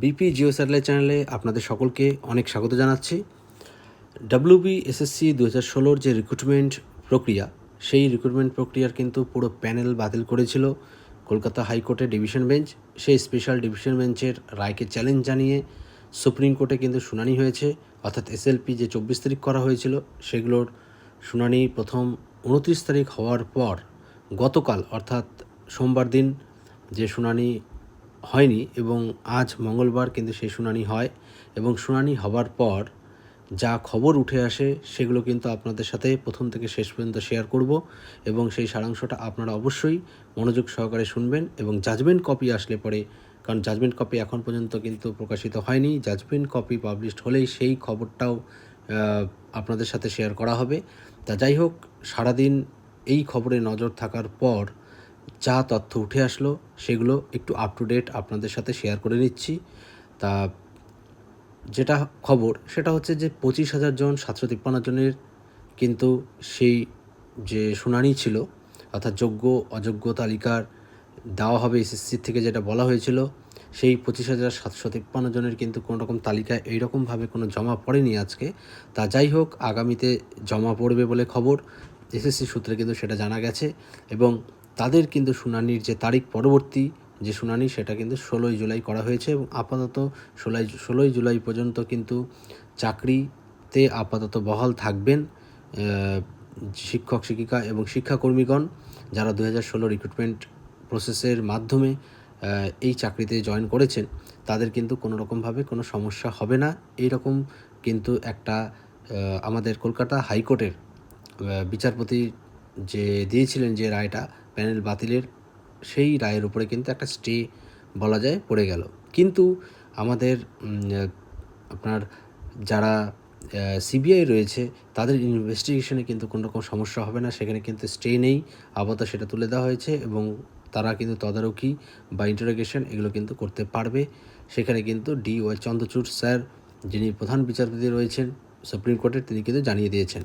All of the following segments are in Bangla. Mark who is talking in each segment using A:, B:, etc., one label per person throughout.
A: বিপি জিও স্যাটেলাইট চ্যানেলে আপনাদের সকলকে অনেক স্বাগত জানাচ্ছি। ডাব্লিউবি এসএসসি দু হাজার ষোলোর যে রিক্রুটমেন্ট প্রক্রিয়া, সেই রিক্রুটমেন্ট প্রক্রিয়ার কিন্তু পুরো প্যানেল বাতিল করেছিল কলকাতা হাইকোর্টের ডিভিশন বেঞ্চ সেই স্পেশাল ডিভিশন বেঞ্চের রায়কে চ্যালেঞ্জ জানিয়ে সুপ্রিম কোর্টে কিন্তু শুনানি হয়েছে। অর্থাৎ এসএলপি যে চব্বিশ তারিখ করা হয়েছিল, সেগুলোর শুনানি প্রথম উনত্রিশ তারিখ হওয়ার পর গতকাল, অর্থাৎ সোমবার দিন যে শুনানি হয়নি এবং আজ মঙ্গলবার কিন্তু সেই শুনানি হয় এবং শুনানি হবার পর যা খবর উঠে আসে সেগুলো কিন্তু আপনাদের সাথে প্রথম থেকে শেষ পর্যন্ত শেয়ার করব এবং সেই সারাংশটা আপনারা অবশ্যই মনোযোগ সহকারে শুনবেন এবং জাজমেন্ট কপি আসলে পরে, কারণ জাজমেন্ট কপি এখন পর্যন্ত কিন্তু প্রকাশিত হয়নি। জাজমেন্ট কপি পাবলিশড হলেই সেই খবরটাও আপনাদের সাথে শেয়ার করা হবে। তা যাই হোক, সারাদিন এই খবরে নজর থাকার পর যা তথ্য উঠে আসলো, সেগুলো একটু আপ টু ডেট আপনাদের সাথে শেয়ার করে নিচ্ছি। তা যেটা খবর, সেটা হচ্ছে যে পঁচিশ হাজার জন সাতশো তিপ্পান্ন জনের কিন্তু সেই যে শুনানি ছিল, অর্থাৎ যোগ্য, অযোগ্য তালিকার দেওয়া হবে এসএসসি থেকে যেটা বলা হয়েছিল, সেই পঁচিশ হাজার সাতশো তিপ্পান্ন জনের কিন্তু কোনো রকম তালিকায় এইরকমভাবে কোনো জমা পড়েনি আজকে। তা যাই হোক, আগামীতে জমা পড়বে বলে খবর। এসএসসি সূত্রে কিন্তু সেটা জানা গেছে এবং তাদের কিন্তু শুনানির যে তারিখ পরবর্তী যে শুনানি, সেটা কিন্তু ষোলোই জুলাই করা হয়েছে এবং আপাতত ষোলোই ষোলোই জুলাই পর্যন্ত কিন্তু চাকরিতে আপাতত বহাল থাকবেন শিক্ষক, শিক্ষিকা এবং শিক্ষাকর্মীগণ যারা দু হাজার ষোলো রিক্রুটমেন্ট প্রসেসের মাধ্যমে এই চাকরিতে জয়েন করেছেন, তাদের কিন্তু কোনো রকমভাবে কোনো সমস্যা হবে না। এই রকম কিন্তু একটা আমাদের কলকাতা হাইকোর্টের বিচারপতি যে দিয়েছিলেন যে রায়টা প্যানেল বাতিলের সেই রায়ের উপরে কিন্তু একটা স্টে বলা যায়, পড়ে গেল। কিন্তু আমাদের আপনার যারা সিবিআই রয়েছে, তাদের ইনভেস্টিগেশনে কিন্তু কোনো রকম সমস্যা হবে না। সেখানে কিন্তু স্টে নেই। আপাতত সেটা তুলে দেওয়া হয়েছে এবং তারা কিন্তু তদারকি বা ইন্টারোগেশন এগুলো কিন্তু করতে পারবে। সেখানে কিন্তু ডি ওয়াই চন্দ্রচূড় স্যার, যিনি প্রধান বিচারপতি রয়েছেন সুপ্রিম কোর্টের তিনি কিন্তু জানিয়ে দিয়েছেন।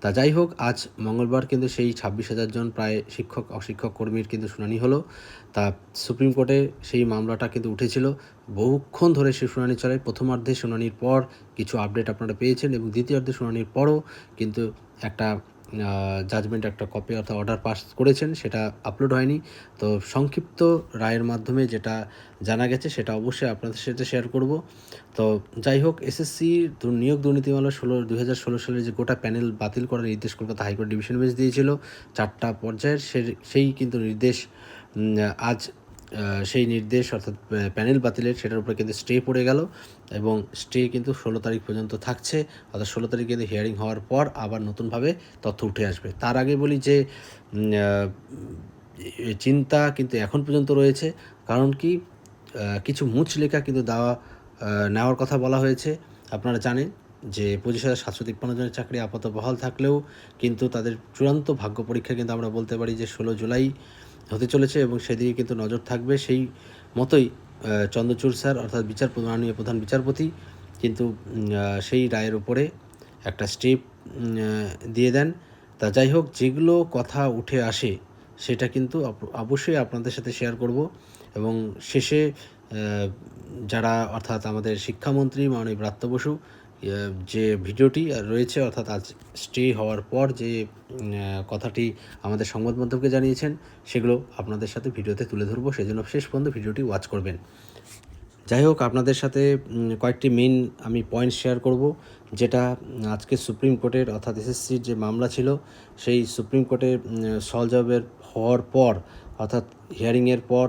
A: তা যাই হোক, আজ মঙ্গলবার কিন্তু সেই ছাব্বিশ হাজার জন প্রায় শিক্ষক, অশিক্ষক কর্মীর কিন্তু শুনানি হলো। তা সুপ্রিম কোর্টে সেই মামলাটা কিন্তু উঠেছিল। বহুক্ষণ ধরে সেই শুনানি চলে। প্রথমার্ধে শুনানির পর কিছু আপডেট আপনারা পেয়েছেন এবং দ্বিতীয়ার্ধে শুনানির পরও কিন্তু একটা জাজমেন্ট একটা কপি অর্থাৎ অর্ডার পাস করেছেন, সেটা আপলোড হয়নি। তো সংক্ষিপ্ত রায়ের মাধ্যমে যেটা জানা গেছে, সেটা অবশ্যই আপনাদের সাথে শেয়ার করব। তো যাই হোক এসএসসি নিয়োগ দুর্নীতিমালা ষোলো দুই হাজার ষোলো সালে যে গোটা প্যানেল বাতিল করার নির্দেশ কলকাতা হাইকোর্ট ডিভিশন বেঞ্চ দিয়েছিল, চারটা পর্যায়ের সেই কিন্তু নির্দেশ আজ সেই নির্দেশ অর্থাৎ প্যানেল বাতিলের সেটার উপরে কিন্তু স্টে পড়ে গেল এবং স্টে কিন্তু ষোলো তারিখ পর্যন্ত থাকছে। অর্থাৎ ষোলো তারিখ কিন্তু হিয়ারিং হওয়ার পর আবার নতুনভাবে তথ্য উঠে আসবে। তার আগে বলি যে চিন্তা কিন্তু এখন পর্যন্ত রয়েছে। কারণ কি কিছু কিছু মুচলেখা কিন্তু দেওয়া নেওয়ার কথা বলা হয়েছে। আপনারা জানেন যে পঁচিশ হাজার সাতশো তিপ্পান্ন জনের চাকরি আপাতত বহাল থাকলেও কিন্তু তাদের চূড়ান্ত ভাগ্য পরীক্ষা কিন্তু আমরা বলতে পারি যে ষোলো জুলাই হতে চলেছে এবং সেদিকে কিন্তু নজর থাকবে। সেই মতোই চন্দ্রচূড় স্যার অর্থাৎ বিচার মাননীয় প্রধান বিচারপতি কিন্তু সেই রায়ের উপরে একটা স্টেপ দিয়ে দেন। তা যাই হোক, যেগুলো কথা উঠে আসে সেটা কিন্তু অবশ্যই আপনাদের সাথে শেয়ার করব এবং শেষে যারা অর্থাৎ আমাদের শিক্ষামন্ত্রী মাননীয় ব্রাত্য বসু যে ভিডিওটি রয়েছে, অর্থাৎ আজ স্টে হওয়ার পর যে কথাটি আমাদের সংবাদ মাধ্যমকে জানিয়েছেন, সেগুলো আপনাদের সাথে ভিডিওতে তুলে ধরবো। সেজন্য শেষ পর্যন্ত ভিডিওটি ওয়াচ করবেন। যাই হোক, আপনাদের সাথে কয়েকটি মেন আমি পয়েন্ট শেয়ার করব, যেটা আজকে সুপ্রিম কোর্টের, অর্থাৎ এসএসসির যে মামলা ছিল, সেই সুপ্রিম কোর্টে সলভ জবের হওয়ার পর, অর্থাৎ হিয়ারিংয়ের পর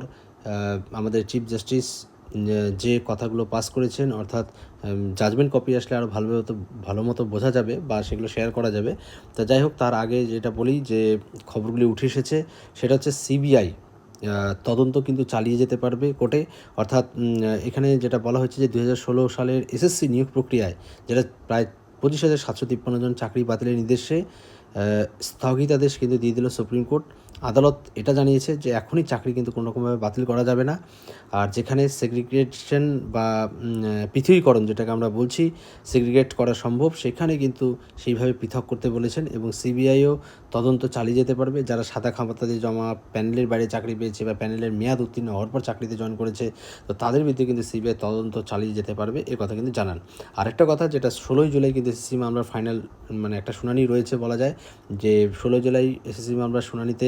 A: আমাদের চিফ জাস্টিস যে কথাগুলো পাস করেছেন, অর্থাৎ জাজমেন্ট কপি আসলে আরও ভালো মতো ভালো মতো বোঝা যাবে বা সেগুলো শেয়ার করা যাবে। তা যাই হোক, তার আগে যেটা বলি যে খবরগুলি উঠে এসেছে, সেটা হচ্ছে সিবিআই তদন্ত কিন্তু চালিয়ে যেতে পারবে কোর্টে। অর্থাৎ এখানে যেটা বলা হয়েছে যে দু হাজার ষোলো সালের এসএসসি নিয়োগ প্রক্রিয়ায়, যেটা প্রায় পঁচিশ হাজার সাতশো তিপ্পান্ন জন চাকরি বাতিলের নির্দেশে স্থগিতাদেশ কিন্তু দিয়ে দিল সুপ্রিম কোর্ট আদালত এটা জানিয়েছে যে এখনই চাকরি কিন্তু কোনো রকমভাবে বাতিল করা যাবে না। আর যেখানে সেগ্রিগেশন বা পৃথিবীকরণ যেটাকে আমরা বলছি সেগ্রিগেট করা সম্ভব, সেখানে কিন্তু সেইভাবে পৃথক করতে বলেছেন এবং সিবিআইও তদন্ত চালিয়ে যেতে পারবে। যারা সাদা খামাতা দিয়ে জমা প্যানেলের বাইরে চাকরি পেয়েছে বা প্যানেলের মেয়াদ উত্তীর্ণ হওয়ার পর চাকরিতে জয়েন করেছে, তো তাদের বিরুদ্ধে কিন্তু সিবিআই তদন্ত চালিয়ে যেতে পারবে, এ কথা কিন্তু জানান। আরেকটা কথা যেটা ষোলোই জুলাই কিন্তু এসএসসি মামলার ফাইনাল মানে একটা শুনানি রয়েছে বলা যায়, যে ষোলো জুলাই এসএসসি মামলার শুনানিতে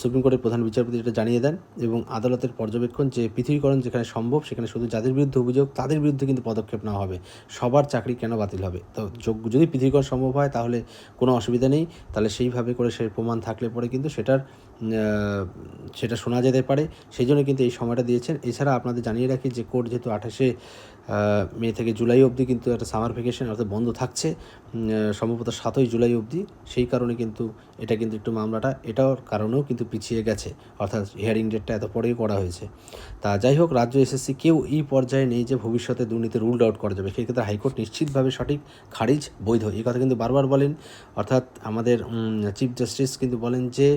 A: সুপ্রিম কোর্টের প্রধান বিচারপতি এটা জানিয়ে দেন এবং আদালতের পর্যবেক্ষণ যে পৃথিবীকরণ যেখানে সম্ভব, সেখানে শুধু যাদের বিরুদ্ধে অভিযোগ, তাদের বিরুদ্ধে কিন্তু পদক্ষেপ নেওয়া হবে। সবার চাকরি কেন বাতিল হবে? তো যদি পৃথিবীকরণ সম্ভব হয়, তাহলে কোনো অসুবিধা নেই। তাহলে সেইভাবে করে সে প্রমাণ থাকলে পরে কিন্তু সেটার সেটা শোনা যেতে পারে। সেই জন্য কিন্তু এই সময়টা দিয়েছেন। এছাড়া আপনাদের জানিয়ে রাখি যে কোর্ট যেহেতু আঠাশে মে থেকে জুলাই অবধি কিন্তু একটা সামার ভ্যাকেশন অর্থাৎ বন্ধ থাকছে সম্ভবত সাতই জুলাই অবধি। সেই কারণে কিন্তু এটা কিন্তু একটু মামলাটা এটার কারণেও কিন্তু পিছিয়ে গেছে। অর্থাৎ হিয়ারিং ডেটটা এত পরেই করা হয়েছে। তা যাই হোক, রাজ্য এসএসসি কেউ এই পর্যায়ে নেই যে ভবিষ্যতে দুর্নীতি রুলড আউট করা যাবে সেক্ষেত্রে হাইকোর্ট নিশ্চিতভাবে সঠিক খারিজ বৈধ। এই কথা কিন্তু বারবার বলেন। অর্থাৎ আমাদের চিফ জাস্টিস কিন্তু বলেন যে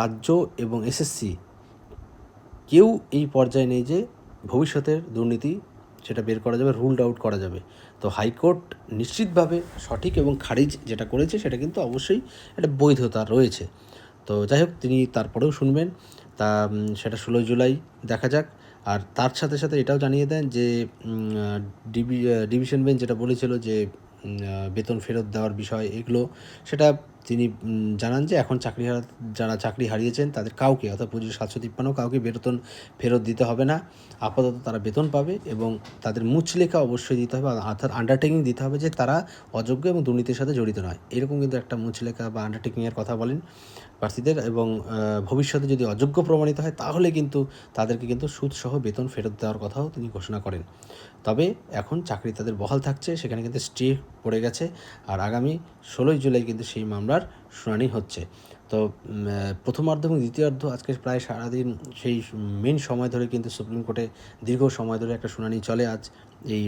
A: রাজ্য এবং এসএসসি কেউ এই পর্যায়ে নেই যে ভবিষ্যতের দুর্নীতি সেটা বের করা যাবে রুলড আউট করা যাবে। তো হাইকোর্ট নিশ্চিতভাবে সঠিক এবং খারিজ যেটা করেছে সেটা কিন্তু অবশ্যই একটা বৈধতা রয়েছে। তো যাই হোক, তিনি তারপরেও শুনবেন। তা সেটা ষোলোই জুলাই, দেখা যাক। আর তার সাথে সাথে এটাও জানিয়ে দেন যে ডিভি ডিভিশন বেঞ্চ যেটা বলেছিল যে বেতন ফেরত দেওয়ার বিষয় এগুলো, সেটা তিনি জানান যে এখন চাকরি যারা চাকরি হারিয়েছেন তাদের কাউকে, অর্থাৎ পঁচিশ সাতশো তিপ্পান্ন কাউকে বেতন ফেরত দিতে হবে না। আপাতত তারা বেতন পাবে এবং তাদের মুচলেখা অবশ্যই দিতে হবে, অর্থাৎ আন্ডারটেকিং দিতে হবে যে তারা অযোগ্য এবং দুর্নীতির সাথে জড়িত নয়। এরকম কিন্তু একটা মুচলেখা বা আন্ডারটেকিংয়ের কথা বলেন প্রার্থীদের এবং ভবিষ্যতে যদি অযোগ্য প্রমাণিত হয় তাহলে কিন্তু তাদেরকে কিন্তু সুদসহ বেতন ফেরত দেওয়ার কথাও তিনি ঘোষণা করেন। তবে এখন চাকরি তাদের বহাল থাকছে, সেখানে কিন্তু স্টে পড়ে গেছে। আর আগামী ষোলোই জুলাই কিন্তু সেই মামলার শুনানি হচ্ছে। তো প্রথমার্ধ এবং দ্বিতীয়ার্ধ আজকে প্রায় সারাদিন সেই মেন সময় ধরে কিন্তু সুপ্রিম কোর্টে দীর্ঘ সময় ধরে একটা শুনানি চলে আজ এই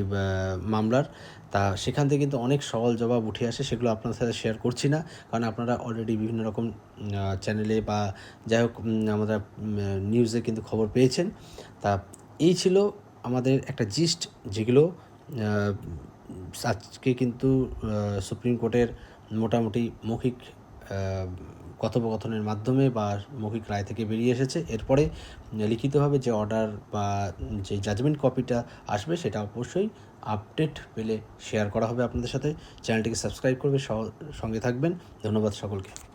A: মামলার। তা সেখান থেকে কিন্তু অনেক সওয়াল জবাব উঠে আসে, সেগুলো আপনার সাথে শেয়ার করছি না। কারণ আপনারা অলরেডি বিভিন্ন রকম চ্যানেলে বা যাই হোক আমরা নিউজে কিন্তু খবর পেয়েছেন। তা এই ছিল আমাদের একটা জিস্ট যেগুলো আজকে কিন্তু সুপ্রিম কোর্টের মোটামুটি মৌখিক কথোপকথনের মাধ্যমে বা মৌখিক রায় থেকে বেরিয়ে এসেছে। এরপরে লিখিতভাবে যে অর্ডার বা যে জাজমেন্ট কপিটা আসবে, সেটা অবশ্যই আপডেট পেলে শেয়ার করা হবে আপনাদের সাথে। চ্যানেলটিকে সাবস্ক্রাইব করবে সঙ্গে থাকবেন। ধন্যবাদ সকলকে।